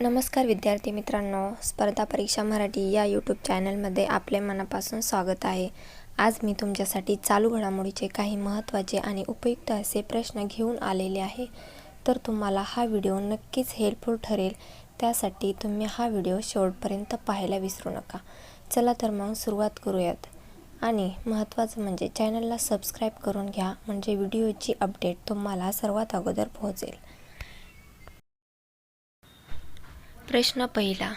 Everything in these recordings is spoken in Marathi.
नमस्कार विद्यार्थी मित्रांनो स्पर्धा परीक्षा मराठी या यूट्यूब चॅनलमध्ये आपले मनापासून स्वागत आहे. आज मी तुमच्यासाठी चालू घडामोडीचे काही महत्त्वाचे आणि उपयुक्त असे प्रश्न घेऊन आलेले आहे. तर तुम्हाला हा व्हिडिओ नक्कीच हेल्पफुल ठरेल. त्यासाठी तुम्ही हा व्हिडिओ शेवटपर्यंत पाहायला विसरू नका. चला तर मग सुरुवात करूयात. आणि महत्त्वाचं म्हणजे चॅनलला सबस्क्राईब करून घ्या म्हणजे व्हिडिओची अपडेट तुम्हाला सर्वात अगोदर पोहोचेल. प्रश्न पहिला.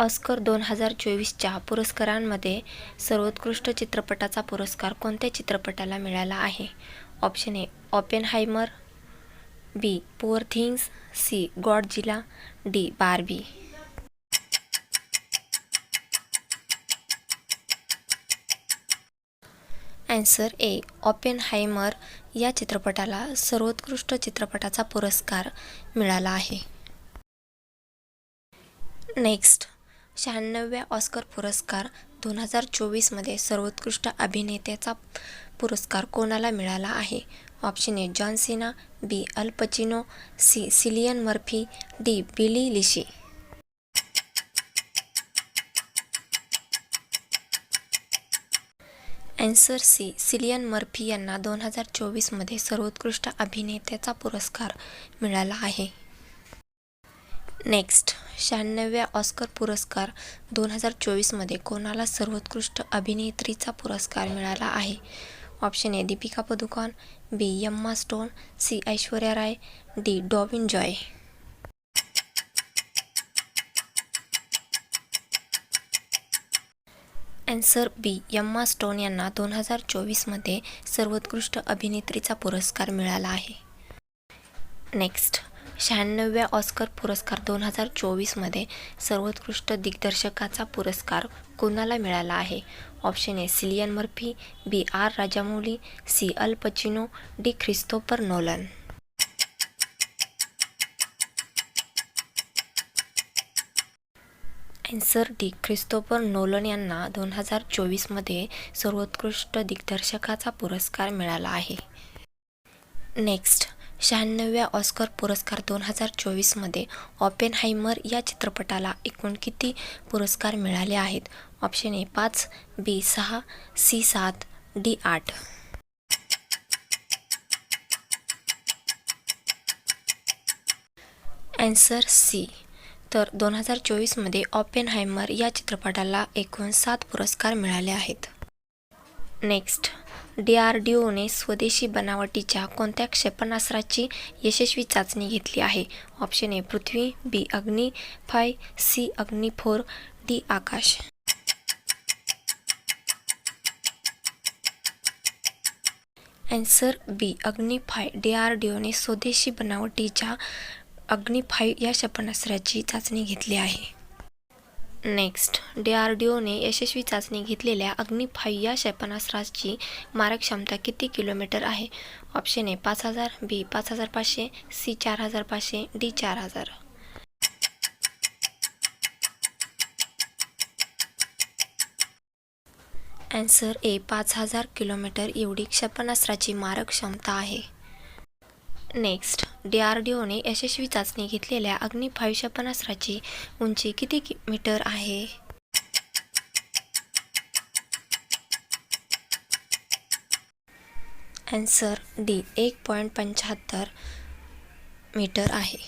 ऑस्कर दोन हजार चोवीसच्या पुरस्कारांमध्ये सर्वोत्कृष्ट चित्रपटाचा पुरस्कार कोणत्या चित्रपटाला मिळाला आहे? Option A Oppenheimer B poor things C Godzilla D Barbie. Answer A Oppenheimer या चित्रपटाला सर्वोत्कृष्ट चित्रपटाचा पुरस्कार मिळाला आहे. नेक्स्ट. शहाण्णव्या ऑस्कर पुरस्कार दोन हजार चोवीसमध्ये सर्वोत्कृष्ट अभिनेत्याचा पुरस्कार कोणाला मिळाला आहे? Option A John Cena B Al Pacino C Cillian Murphy D Billie Eilish. Answer C Cillian Murphy यांना दोन हजार चोवीसमध्ये सर्वोत्कृष्ट अभिनेत्याचा पुरस्कार मिळाला आहे. नेक्स्ट. शहाण्णव्या ऑस्कर पुरस्कार दोन हजार चोवीसमध्ये कोणाला सर्वोत्कृष्ट अभिनेत्रीचा पुरस्कार मिळाला आहे? Option A Deepika Padukone B Emma Stone C Aishwarya Rai D Da'Vine Joy. Answer B Emma Stone यांना दोन हजार चोवीसमध्ये सर्वोत्कृष्ट अभिनेत्रीचा पुरस्कार मिळाला आहे. नेक्स्ट शहाण्णव्या ऑस्कर पुरस्कार दोन हजार चोवीसमध्ये सर्वोत्कृष्ट दिग्दर्शकाचा पुरस्कार कोणाला मिळाला आहे? Option A Cillian Murphy B R Rajamouli C Al Pacino D Christopher Nolan. Answer D Christopher Nolan यांना दोन हजार चोवीसमध्ये सर्वोत्कृष्ट दिग्दर्शकाचा पुरस्कार मिळाला आहे. नेक्स्ट शहाण्णव्या ऑस्कर पुरस्कार दोन हजार चोवीसमध्ये ऑपेनहायमर या चित्रपटाला एकूण किती पुरस्कार मिळाले आहेत? ऑप्शन ए पाच बी सहा सी सात डी आठ. ॲन्सर सी तर दोन हजार चोवीसमध्ये ऑपेनहायमर या चित्रपटाला एकूण सात पुरस्कार मिळाले आहेत. नेक्स्ट डी आर डी ओने स्वदेशी बनावटीच्या कोणत्या क्षेपणास्त्राची यशस्वी चाचणी घेतली आहे? Option A Prithvi B Agni five C Agni four D Akash. Answer B Agni five. D R D one स्वदेशी बनावटीच्या अग्निफाय या क्षेपणास्त्राची चाचणी घेतली आहे. Next. D R D one यशस्वी चाचणी घेतलेल्या अग्नी या क्षेपणास्त्राची मारक क्षमता किती किलोमीटर आहे? ऑप्शन ए पाच हजार बी पाच हजार पाचशे सी चार हजार पाचशे डी चार हजार. ॲन्सर ए पाच हजार किलोमीटर एवढी क्षेपणास्त्राची मारक क्षमता आहे. Next. D R D one यशस्वी चाचणी घेतलेल्या अग्नी फाईव्ह क्षेपणास्त्राची उंची किती कि मीटर आहे? ॲन्सर डी एक पॉईंट पंच्याहत्तर मीटर आहे.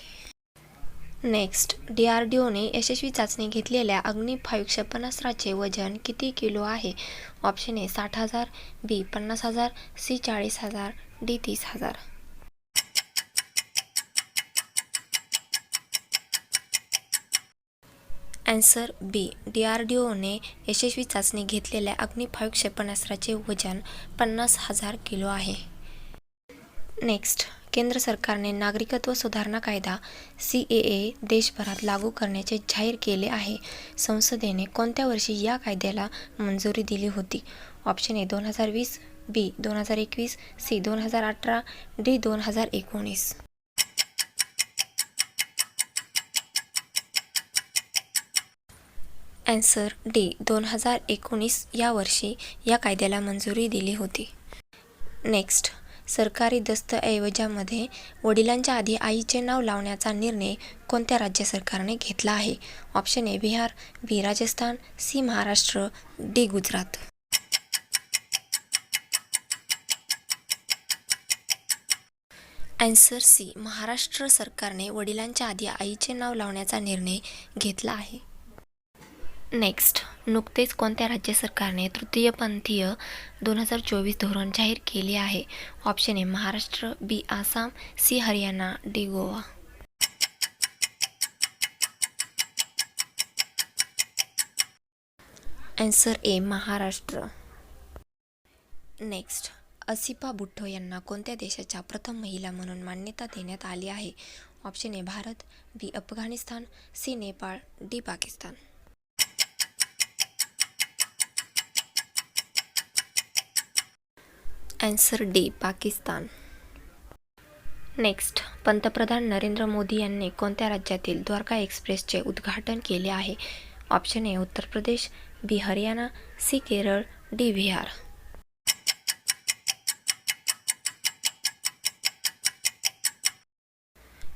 Next D R D O यशस्वी चाचणी घेतलेल्या अग्नी फाईव्ह क्षेपणास्त्राचे वजन किती किलो आहे? ऑप्शन ए साठ हजार बी पन्नास हजार सी चाळीस हजार डी तीस हजार. Answer B D R D O यशस्वी चाचणी घेतलेल्या अग्निफाय फाईव्ह क्षेपणास्त्राचे वजन पन्नास हजार किलो आहे. नेक्स्ट केंद्र सरकारने नागरिकत्व सुधारणा कायदा सी ए ए देशभरात लागू करण्याचे जाहीर केले आहे. संसदेने कोणत्या वर्षी या कायद्याला मंजुरी दिली होती? ऑप्शन ए दोन हजार वीस बी दोन हजार एकवीस सी दोन हजार अठरा डी दोन हजार एकोणीस. ॲन्सर डी दोन हजार एकोणीस या वर्षी या कायद्याला मंजुरी दिली होती. नेक्स्ट. सरकारी दस्तऐवजामध्ये वडिलांच्या आधी आईचे नाव लावण्याचा निर्णय कोणत्या राज्य सरकारने घेतला आहे? Option A Bihar B Rajasthan C Maharashtra D Gujarat. Answer C Maharashtra सरकारने वडिलांच्या आधी आईचे नाव लावण्याचा निर्णय घेतला आहे. नेक्स्ट नुकतेच कोणत्या राज्य सरकारने तृतीयपंथीय दोन हजार चोवीस धोरण जाहीर केले आहे? Option A Maharashtra B Assam C Haryana D Goa. Answer A Maharashtra. Next Asifa Bhutto यांना कोणत्या देशाच्या प्रथम महिला म्हणून मान्यता देण्यात आली आहे? Option A Bharat B Afghanistan C Nepal D Pakistan. Answer D Pakistan. Next पंतप्रधान नरेंद्र मोदी यांनी कोणत्या राज्यातील द्वारका एक्सप्रेसचे उद्घाटन केले आहे? Option A Uttar Pradesh B Haryana C Kerala D Bihar.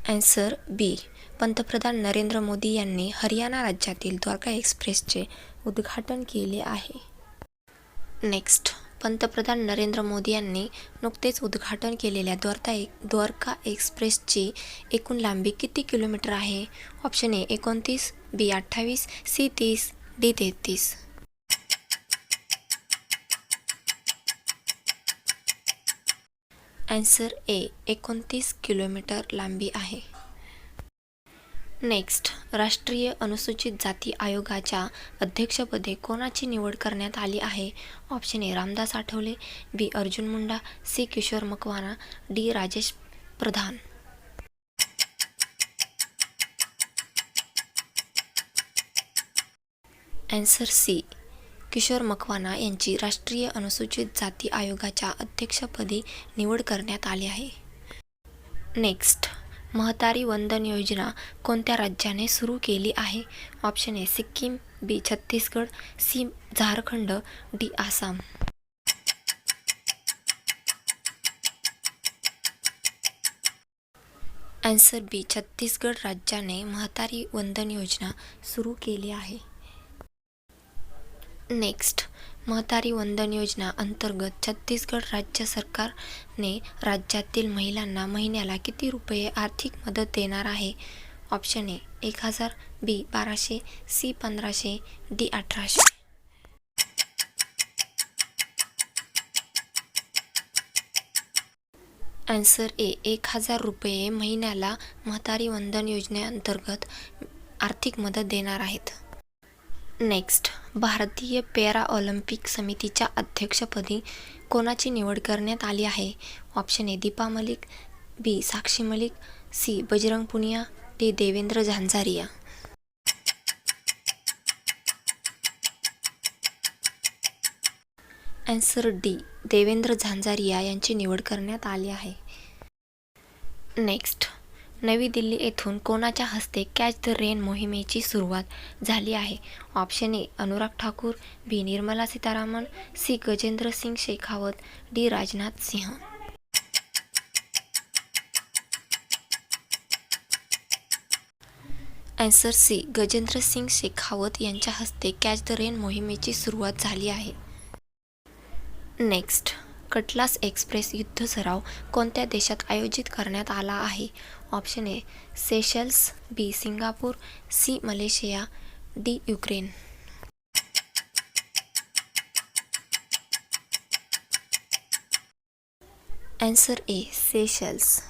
Answer B पंतप्रधान नरेंद्र मोदी यांनी हरियाणा राज्यातील द्वारका एक्सप्रेसचे उद्घाटन केले आहे. नेक्स्ट पंतप्रधान नरेंद्र मोदी यांनी नुकतेच उद्घाटन केलेल्या द्वारका एक द्वारका एक्सप्रेसची एकूण लांबी किती किलोमीटर आहे? ऑप्शन ए एकोणतीस बी अठ्ठावीस सी तीस डी तेहतीस. ॲन्सर ए एकोणतीस किलोमीटर लांबी आहे. नेक्स्ट. राष्ट्रीय अनुसूचित जाती आयोगाच्या अध्यक्षपदे कोणाची निवड करण्यात आली आहे? Option A Ramdas Athawale B Arjun Munda C Kishore Makwana D Rajesh Pradhan. Answer C Kishore Makwana यांची राष्ट्रीय अनुसूचित जाती आयोगाच्या अध्यक्षपदी निवड करण्यात आली आहे. नेक्स्ट महतारी वंदन योजना कोणत्या राज्याने सुरू केली आहे? Option A Sikkim B Chhattisgarh C Jharkhand D Assam. Answer B Chhattisgarh राज्याने महतारी वंदन योजना सुरू केली आहे. नेक्स्ट महतारी वंदन योजना अंतर्गत छत्तीसगड राज्य सरकारने राज्यातील महिलांना महिन्याला किती रुपये आर्थिक मदत देणार आहे? ऑप्शन ए एक हजार बी बाराशे सी पंधराशे डी अठराशे. आन्सर ए एक हजार रुपये महिन्याला म्हातारी वंदन योजनेअंतर्गत आर्थिक मदत देणार आहेत. नेक्स्ट भारतीय पॅरा ऑलिम्पिक समितीच्या अध्यक्षपदी कोणाची निवड करण्यात आली आहे? Option A Deepa Malik. B Sakshi Malik. C Bajrang Punia. D Devendra Jhajharia. Answer D Devendra Jhajharia यांची निवड करण्यात आली आहे. नेक्स्ट नवी दिल्ली येथून कोणाच्या हस्ते कॅच द रेन मोहिमेची सुरुवात झाली आहे. Option A Anurag Thakur B Nirmala Sitharaman C Gajendra Singh Shekhawat D Rajnath Singh. Answer C Gajendra Singh Shekhawat यांच्या हस्ते कॅच द रेन मोहिमेची सुरुवात झाली आहे. नेक्स्ट कटलास एक्सप्रेस युद्ध सराव कोणत्या देशात आयोजित करण्यात आला आहे? Option A Seychelles B Singapore C Malaysia D Ukraine. Answer A Seychelles.